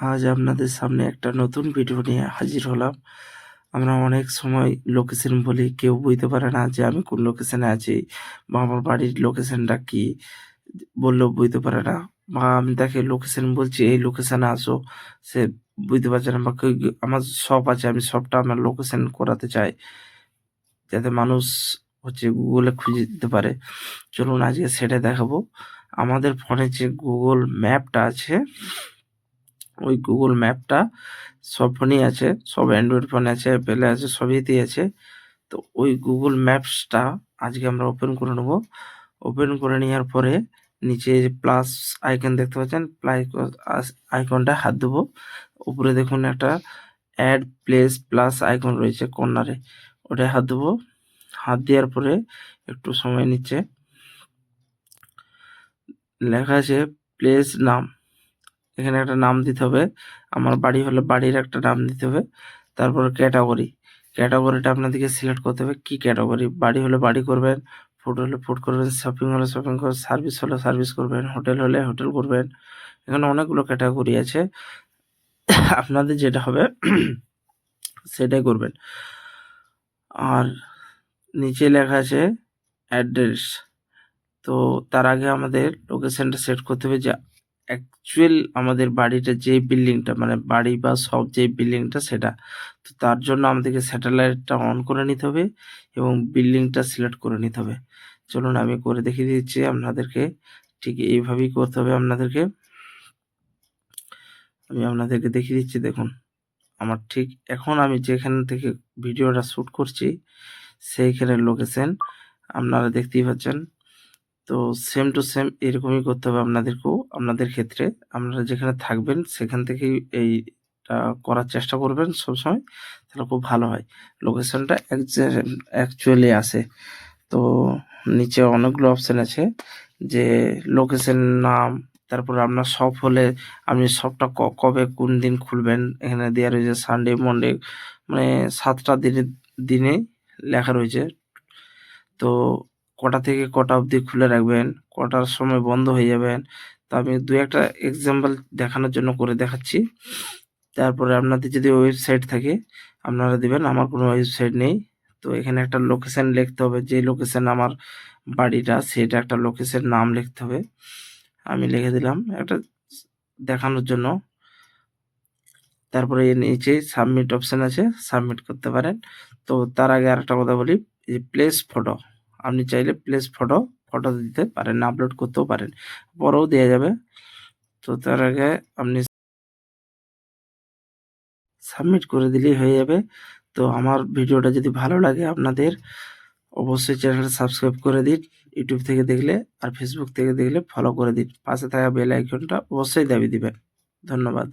আজ আপনাদের সামনে একটা নতুন ভিডিও নিয়ে হাজির হলাম। আমরা অনেক সময় লোকেশন বলি, কেউ বুঝতে পারে না যে আমি কোন লোকেশনে আছি বা আমার বাড়ির লোকেশনটা কি বললেও বুঝতে পারে না। বা আমি তাকে লোকেশন বলছি, এই লোকেশনে আসো। সে বুঝতে পারছে না বা আমার শপ আছে, আমি শপটা আমার লোকেশন করাতে চাই। যাতে মানুষ হচ্ছে গুগলে খুঁজে দিতে পারে। চলুন আজকে সেটা দেখাবো। আমাদের ফোনে যে গুগল ম্যাপটা আছে ওই গুগল ম্যাপটা সব ফোনেই আছে, সব অ্যান্ড্রয়েড ফোনে আছে অ্যাপেলে আছে সবইতেই আছে। তো ওই গুগল ম্যাপসটা আজকে আমরা ওপেন করে নেব। ওপেন করে নেওয়ার পরে নিচে যে প্লাস আইকন দেখতে পাচ্ছেন প্লাই আইকনটা হাত দেবো। উপরে দেখুন একটা অ্যাড প্লেস প্লাস আইকন রয়েছে কর্নারে ওটায় হাত দেবো। হাত দেওয়ার পরে একটু সময় নিচ্ছে। লেখা আছে প্লেস নাম। এখানে একটা নাম দিতে হবে। আমার বাড়ি হলে বাড়ির একটা নাম দিতে হবে। তারপর ক্যাটাগরি ক্যাটাগরিটা আপনাদেরকে সিলেক্ট করতে হবে। কি ক্যাটাগরি বাড়ি হলে বাড়ি করবেন ফুড হলে ফুড করবেন শপিং হলে শপিং করবেন সার্ভিস হলে সার্ভিস করবেন হোটেল হলে হোটেল করবেন। এখানে অনেকগুলো ক্যাটাগরি আছে। আপনাদের যেটা হবে, সেটাই করবেন। আর নিচে লেখা আছে অ্যাড্রেস তো তার আগে আমাদের লোকেশনটা সেট করতে হবে যে অ্যাকচুয়াল আমাদের বাড়িটা যে বিল্ডিংটা মানে বাড়ি বা সব যে বিল্ডিংটা সেটা। তো তার জন্য আমাদেরকে স্যাটেলাইটটা অন করে নিতে হবে এবং বিল্ডিংটা সিলেক্ট করে নিতে হবে। চলুন আমি করে দেখিয়ে দিচ্ছি আপনাদেরকে। ঠিক এইভাবেই করতে হবে আপনাদেরকে। আমি আপনাদেরকে দেখিয়ে দিচ্ছি, দেখুন। আমার ঠিক এখন আমি যেখান থেকে ভিডিওটা শ্যুট করছি, সেইখানের লোকেশন আপনারা দেখতেই পাচ্ছেন। তো সেম টু সেম এরকমই করতে হবে আপনাদেরকেও। আপনাদের ক্ষেত্রে আপনারা যেখানে থাকবেন সেখান থেকেই এইটা করার চেষ্টা করবেন সবসময়, তাহলে খুব ভালো হয়। লোকেশনটা অ্যাকচুয়ালি আসে তো নিচে অনেকগুলো অপশান আছে যে লোকেশন নাম, তারপর আপনার শপ হলে আপনি শপটা কবে, কোন দিন খুলবেন? এখানে দেওয়া রয়েছে সানডে মন্ডে মানে সাতটা দিনে দিনে লেখা রয়েছে। তো কটা থেকে কটা অবধি খুলে রাখবেন, কটার সময় বন্ধ হয়ে যাবেন, তো আমি দু একটা এক্সাম্পল দেখানোর জন্য করে দেখাচ্ছি। তারপরে আপনাদের যদি ওয়েবসাইট থাকে, আপনারা দিবেন, আমার কোনো ওয়েবসাইট নেই। তো এখানে একটা লোকেশান লিখতে হবে, যে লোকেশান আমার বাড়িটা, সেটা একটা লোকেশান নাম লিখতে হবে। আমি লিখে দিলাম, একটা দেখানোর জন্য। তারপরে এর নিচে সাবমিট অপশান আছে সাবমিট করতে পারেন। তো তার আগে আর একটা কথা বলি, এই প্লেস ফটো আপনি চাইলে প্লেস ফটো ফটো দিতে পারেন আপলোড করতেও পারেন। পরেও দেওয়া যাবে। তো তার আগে আপনি সাবমিট করে দিলেই হয়ে যাবে। তো আমার ভিডিওটা যদি ভালো লাগে আপনাদের, অবশ্যই চ্যানেলটা সাবস্ক্রাইব করে দিন। ইউটিউব থেকে দেখলে আর ফেসবুক থেকে দেখলে ফলো করে দিন। পাশে থাকা বেল আইকনটা অবশ্যই দাবি দিবেন। ধন্যবাদ।